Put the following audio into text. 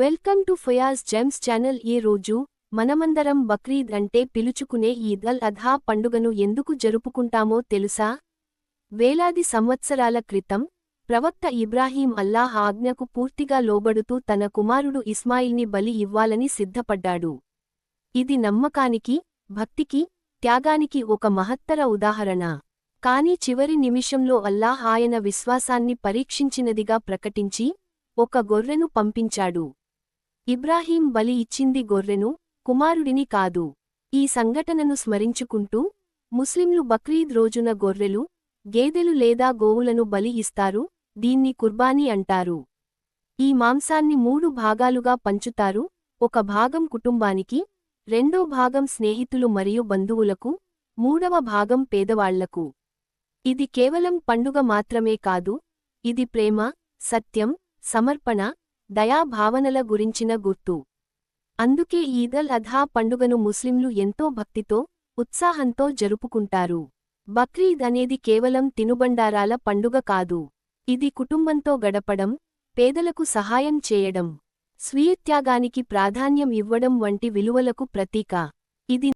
Welcome to Fayaz gems channel. ఈ రోజు మనమందరం బక్రీద్ అంటే పిలుచుకునే ఈద్ అల్ అధా పండుగను ఎందుకు జరుపుకుంటామో తెలుసా? వేలాది సంవత్సరాల క్రితం ప్రవక్త ఇబ్రాహీం అల్లాహ్ ఆజ్ఞకు పూర్తిగా లోబడుతూ తన కుమారుడు ఇస్మాయిల్ని బలి ఇవ్వాలని సిద్ధపడ్డాడు. ఇది నమ్మకానికి భక్తికి త్యాగానికి ఒక మహత్తర ఉదాహరణ. కాని చివరి నిమిషంలో అల్లాహ్ ఆయన విశ్వాసాన్ని పరీక్షించినదిగా ప్రకటించి ఒక గొర్రెను పంపించాడు. ఇబ్రాహీం బలి ఇచ్చింది గొర్రెను కుమారుడిని కాదు. ఈ సంఘటనను స్మరించుకుంటూ ముస్లింలు బక్రీద్ రోజున గొర్రెలు గేదెలు లేదా గోవులను బలి ఇస్తారు దీన్ని కుర్బానీ అంటారు. ఈ మాంసాన్ని మూడు భాగాలుగా పంచుతారు ఒక భాగం కుటుంబానికి రెండో భాగం స్నేహితులు మరియు బంధువులకు మూడవ భాగం పేదవాళ్ళకు. ఇది కేవలం పండుగ మాత్రమే కాదు ఇది ప్రేమ సత్యం సమర్పణ దయాభావనల గురించిన గుర్తు. అందుకే ఈదల్ అధా పండుగను ముస్లింలు ఎంతో భక్తితో ఉత్సాహంతో జరుపుకుంటారు. బక్రీద్ అనేది కేవలం తినుబండారాల పండుగ కాదు. ఇది కుటుంబంతో గడపడం పేదలకు సహాయం చేయడం స్వీయత్యాగానికి ప్రాధాన్యం ఇవ్వడం వంటి విలువలకు ప్రతీక. ఇది